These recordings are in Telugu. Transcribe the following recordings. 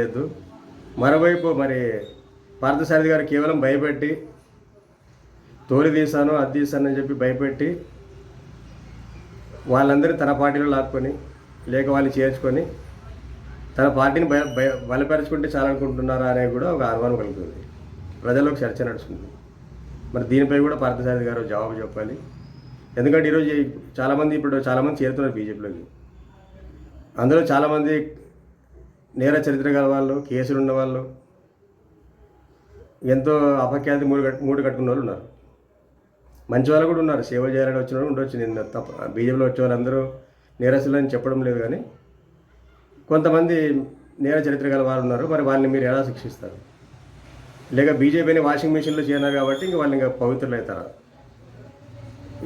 లేదు. మరోవైపు మరి పార్థసారథి గారు కేవలం భయపెట్టి తోలి తీశాను అది తీశాను అని చెప్పి భయపెట్టి వాళ్ళందరినీ తన పార్టీలో లాక్కొని లేక వాళ్ళు చేర్చుకొని తన పార్టీని భయ భయ బలపరచుకుంటే చాలనుకుంటున్నారా అనేది కూడా ఒక అనుమానం కలుగుతుంది. ప్రజలకు చర్చ నడుస్తుంది. మరి దీనిపై కూడా పార్థసారథి గారు జవాబు చెప్పాలి. ఎందుకంటే ఈరోజు చాలామంది ఇప్పుడు చాలామంది చేరుతున్నారు బీజేపీలోకి. అందులో చాలామంది నేర చరిత్ర గల వాళ్ళు కేసులు ఉన్న వాళ్ళు ఎంతో అపఖ్యాతి మూడు కట్టు మూడు కట్టుకున్న వాళ్ళు ఉన్నారు. మంచి వాళ్ళు కూడా ఉన్నారు. సేవ చేయాలని వచ్చిన వాళ్ళు ఉండొచ్చు. నేను తప్ప బీజేపీలో వచ్చే వాళ్ళందరూ నేరస్తులు అని చెప్పడం లేదు కానీ కొంతమంది నేర చరిత్ర గల వాళ్ళు ఉన్నారు. మరి వాళ్ళని మీరు ఎలా శిక్షిస్తారు? లేక బీజేపీని వాషింగ్ మిషన్లో చేయన్నారు కాబట్టి ఇంక వాళ్ళు ఇంకా పవిత్రులు అవుతారు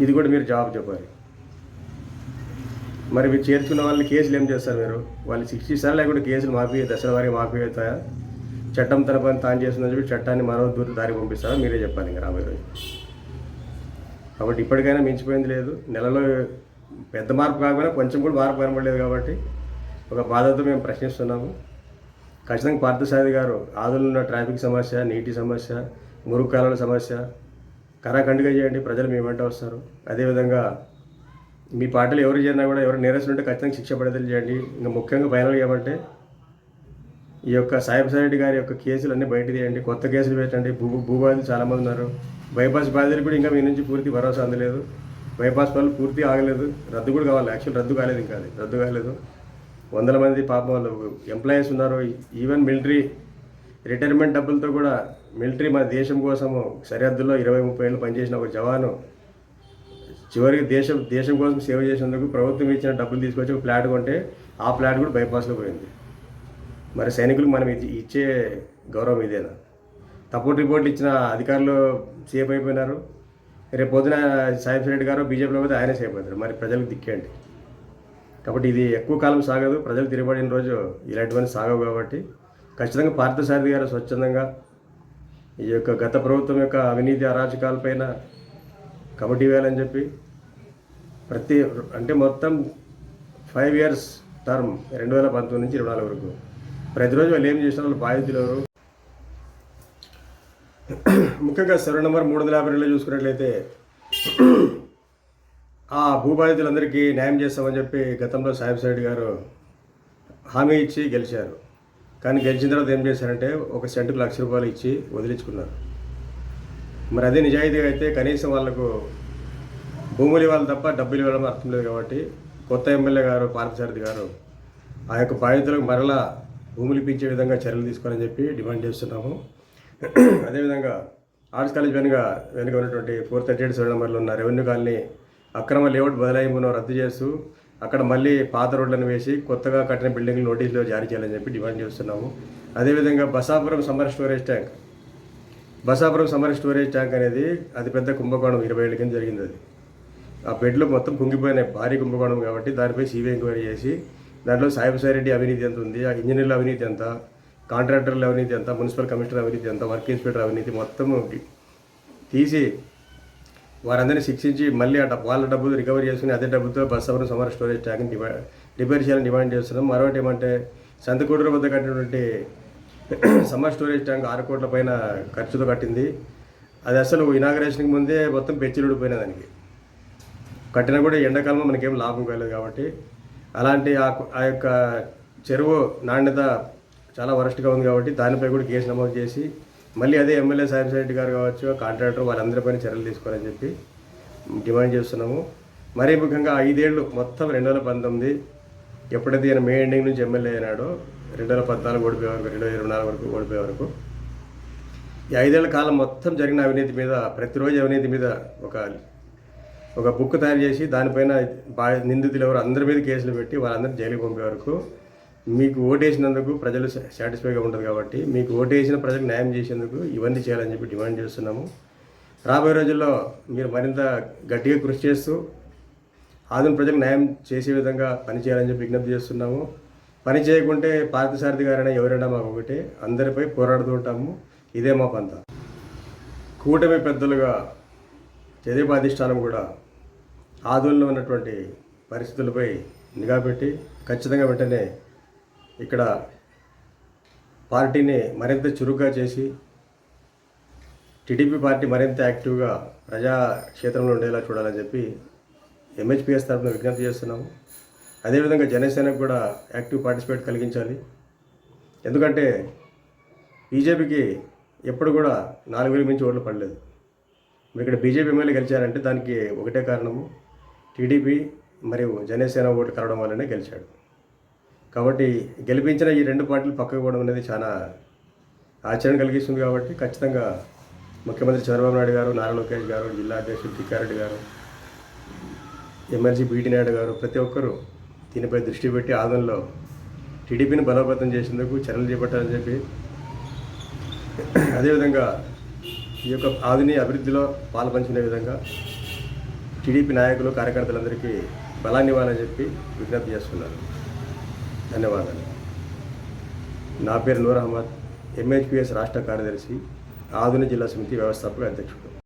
ఇది కూడా మీరు జవాబు చెప్పాలి. మరి మీరు చేర్చుకున్న వాళ్ళని కేసులు ఏం చేస్తారు మీరు? వాళ్ళు శిక్షిస్తారా లేకుంటే కేసులు మాఫీ దశల వారికి మాఫీ అవుతాయా? చట్టం తన పని తాను చేస్తుందని చెప్పి చట్టాన్ని మరో దూరం దారి పంపిస్తారా? మీరే చెప్పాలి ఇంకా రాబోయే రోజు. కాబట్టి ఇప్పటికైనా మించిపోయింది లేదు. నెలలో పెద్ద మార్పు కాకపోయినా కొంచెం కూడా మార్పు కనబడలేదు కాబట్టి ఒక బాధతో మేము ప్రశ్నిస్తున్నాము. ఖచ్చితంగా పార్థసారథి గారు ఆదులు ఉన్న ట్రాఫిక్ సమస్య నీటి సమస్య మురుగు కాలువల సమస్య కరాఖండిగా చేయండి. ప్రజలు మీ వెంట వస్తారు. అదేవిధంగా మీ పార్టీలో ఎవరు చేరినా కూడా ఎవరు నేరస్తులు ఉంటే ఖచ్చితంగా శిక్ష పడేదలు చేయండి. ఇంకా ముఖ్యంగా ఫైనల్ ఏమంటే ఈ యొక్క సాయిబ్ రెడ్డి గారి యొక్క కేసులు అన్నీ బయట తీయండి. కొత్త కేసులు పెట్టండి. భూ భూబాధితులు చాలామంది ఉన్నారు. బైపాస్ బాధితులు కూడా ఇంకా మీ నుంచి పూర్తి భరోసా అందలేదు. బైపాస్ పనులు పూర్తి ఆగలేదు. రద్దు కూడా కావాలి. యాక్చువల్ రద్దు కాలేదు ఇంకా అది. రద్దు కాలేదు. వందల మంది పాపం వాళ్ళు ఎంప్లాయీస్ ఉన్నారు. ఈవెన్ మిలిటరీ రిటైర్మెంట్ డబ్బులతో కూడా మిలిటరీ మన దేశం కోసము సరిహద్దుల్లో ఇరవై ముప్పై ఏళ్ళు పనిచేసిన ఒక జవాను చివరికి దేశం దేశం కోసం సేవ చేసేందుకు ప్రభుత్వం ఇచ్చిన డబ్బులు తీసుకొచ్చి ఒక ఫ్లాట్ కొంటే ఆ ఫ్లాట్ కూడా బైపాస్లో పోయింది. మరి సైనికులకు మనం ఇచ్చే గౌరవం ఇదేనా? తప్పుడు రిపోర్ట్లు ఇచ్చిన అధికారులు సేఫ్ అయిపోయినారు. రేపు పొద్దున సాయి రెడ్డి గారు బీజేపీలో పోతే ఆయనే సేఫ్ అవుతారు. మరి ప్రజలకు దిక్కేయండి కాబట్టి ఇది ఎక్కువ కాలం సాగదు. ప్రజలు తిరగబడిన రోజు ఇలాంటివన్నీ సాగవు కాబట్టి ఖచ్చితంగా పార్థసారథి గారు స్వచ్ఛందంగా ఈ యొక్క గత ప్రభుత్వం యొక్క అవినీతి అరాచకాలపైన కమిటీ వేయాలని చెప్పి ప్రతి అంటే మొత్తం ఫైవ్ ఇయర్స్ టర్మ్ రెండు వేల పంతొమ్మిది నుంచి ఇరవై నాలుగు వరకు. ప్రతిరోజు వాళ్ళు ఏం చేసిన వాళ్ళు బాధితులు ఎవరు? ముఖ్యంగా సర్వ నెంబర్ మూడు వందల యాభై రెండులో చూసుకున్నట్లయితే ఆ భూబాధితులందరికీ న్యాయం చేస్తామని చెప్పి గతంలో సాహిబ్ సైడ్ గారు హామీ ఇచ్చి గెలిచారు. కానీ గెలిచిన తర్వాత ఏం చేశారంటే ఒక సెంటుకు లక్ష రూపాయలు ఇచ్చి వదిలించుకున్నారు. మరి అదే నిజాయితీగా అయితే కనీసం వాళ్ళకు భూములు ఇవ్వాలి తప్ప డబ్బులు ఇవ్వడం అర్థం లేదు కాబట్టి కొత్త ఎమ్మెల్యే గారు పార్థసారథి గారు ఆ యొక్క బాధితులకు మరలా భూములు ఇప్పించే విధంగా చర్యలు తీసుకోవాలని చెప్పి డిమాండ్ చేస్తున్నాము. అదేవిధంగా ఆర్ట్స్ కాలేజ్ వెనుక వెనుక ఉన్నటువంటి ఫోర్ థర్టీ ఎయిట్ సెవెన్ నెంబర్లో ఉన్న రెవెన్యూ కాలనీ అక్రమ లేఅవుట్ బదలాయింపును రద్దు చేస్తూ అక్కడ మళ్ళీ పాత రోడ్లను వేసి కొత్తగా కట్టిన బిల్డింగ్లు నోటీసులు జారీ చేయాలని చెప్పి డిమాండ్ చేస్తున్నాము. అదేవిధంగా Basapuram summer storage tank. Basapuram summer storage tank అనేది అతిపెద్ద కుంభకోణం ఇరవై ఏళ్ళ కింద జరిగింది అది. ఆ బెడ్లు మొత్తం కుంగిపోయినాయి భారీ కుంభకోణం కాబట్టి దానిపై సిబిఐ ఎంక్వైరీ చేసి దాంట్లో సాయిబసాయిరెడ్డి రెడ్డి అవినీతి ఎంత ఉంది ఆ ఇంజనీర్ల అవినీతి ఎంత కాంట్రాక్టర్ల అవినీతి ఎంత మున్సిపల్ కమిషనర్ అవినీతి ఎంత వర్క్ ఇన్స్పెక్టర్ అవినీతి మొత్తం తీసి వారందరినీ శిక్షించి మళ్ళీ ఆ వాళ్ళ డబ్బులు రికవరీ చేసుకుని అదే డబ్బుతో బస్సాపురం సమర స్టోరేజ్ ట్యాంక్ని డిమాండ్ రిపేర్ చేయాలని డిమాండ్ చేస్తున్నాం. మరొకటి ఏమంటే సంతకూడూరు వద్ద కట్టినటువంటి సమ్మర్ స్టోరేజ్ ట్యాంక్ ఆరు కోట్ల పైన ఖర్చుతో కట్టింది. అది అసలు ఇనాగరేషన్కి ముందే మొత్తం పెచ్చిలు ఊడిపోయిన దానికి. కట్టినా కూడా ఎండాకాలంలో మనకేం లాభం కాలేదు కాబట్టి అలాంటి ఆ ఆ యొక్క చెరువు నాణ్యత చాలా వరస్ట్గా ఉంది కాబట్టి దానిపై కూడా కేసు నమోదు చేసి మళ్ళీ అదే ఎమ్మెల్యే సాయం రెడ్డి గారు కావచ్చు కాంట్రాక్టర్ వాళ్ళందరిపైన చర్యలు తీసుకోవాలని చెప్పి డిమాండ్ చేస్తున్నాము. మరీ ముఖ్యంగా ఐదేళ్ళు మొత్తం రెండు వేల పంతొమ్మిది ఎప్పుడైతే ఈయన మే ఎండింగ్ నుంచి ఎమ్మెల్యే అయినాడో రెండు వేల పద్నాలుగు ఓడిపోయే వరకు రెండు వేల ఇరవై నాలుగు వరకు ఓడిపోయే వరకు ఈ ఐదేళ్ళ కాలం మొత్తం జరిగిన అవినీతి మీద ప్రతిరోజు అవినీతి మీద ఒక ఒక బుక్ తయారు చేసి దానిపైన బా నిందితులు ఎవరు అందరి మీద కేసులు పెట్టి వాళ్ళందరినీ జైలుకి పంపే వరకు మీకు ఓటేసినందుకు ప్రజలు సాటిస్ఫైగా ఉంటుంది కాబట్టి మీకు ఓటేసిన ప్రజలకు న్యాయం చేసేందుకు ఇవన్నీ చేయాలని చెప్పి డిమాండ్ చేస్తున్నాము. రాబోయే రోజుల్లో మీరు మరింత గట్టిగా కృషి చేస్తూ ఆదిన ప్రజలకు న్యాయం చేసే విధంగా పనిచేయాలని చెప్పి విజ్ఞప్తి చేస్తున్నాము. పని చేయకుంటే పార్థసారథి గారైనా ఎవరైనా మాకు ఒకటి. అందరిపై పోరాడుతూ ఉంటాము. ఇదే మా పంత కూటమి పెద్దలుగా తెదేపా అధిష్టానం కూడా ఆదుల్లో ఉన్నటువంటి పరిస్థితులపై నిఘా పెట్టి ఖచ్చితంగా వెంటనే ఇక్కడ పార్టీని మరింత చురుగ్గా చేసి టీడీపీ పార్టీ మరింత యాక్టివ్గా ప్రజా క్షేత్రంలో ఉండేలా చూడాలని చెప్పి ఎంహెచ్పిఎస్ తరఫున విజ్ఞప్తి చేస్తున్నాము. అదేవిధంగా జనసేనకు కూడా యాక్టివ్ పార్టిసిపేట్ కలిగించాలి. ఎందుకంటే బీజేపీకి ఎప్పుడు కూడా నాలుగు వేల మించి ఓట్లు పడలేదు. మీరు ఇక్కడ బీజేపీ ఎమ్మెల్యే గెలిచారంటే దానికి ఒకటే కారణము. టీడీపీ మరియు జనసేన ఓట్లు కలవడం వల్లనే గెలిచాడు. కాబట్టి గెలిపించిన ఈ రెండు పార్టీలు పక్కకు పోవడం అనేది చాలా ఆశ్చర్యం కలిగిస్తుంది కాబట్టి ఖచ్చితంగా ముఖ్యమంత్రి చంద్రబాబు నాయుడు గారు నారా లోకేష్ గారు జిల్లా అధ్యక్షుడు టిక్కారెడ్డి గారు ఎమ్మెల్సీ బీటీ నాయుడు గారు ప్రతి ఒక్కరూ దీనిపై దృష్టి పెట్టి ఆదంలో టీడీపీని బలోపేతం చేసేందుకు చర్యలు చేపట్టాలని చెప్పి అదేవిధంగా ఈ యొక్క ఆదిని అభివృద్ధిలో పాల్పంచుకునే విధంగా టీడీపీ నాయకులు కార్యకర్తలందరికీ బలాన్ని ఇవ్వాలని చెప్పి విజ్ఞప్తి చేస్తున్నారు. ధన్యవాదాలు. నా పేరు నూర్ అహ్మద్ ఎంహెచ్పిఎస్ రాష్ట్ర కార్యదర్శి ఆధునిక జిల్లా సమితి వ్యవస్థాపక అధ్యక్షుడు.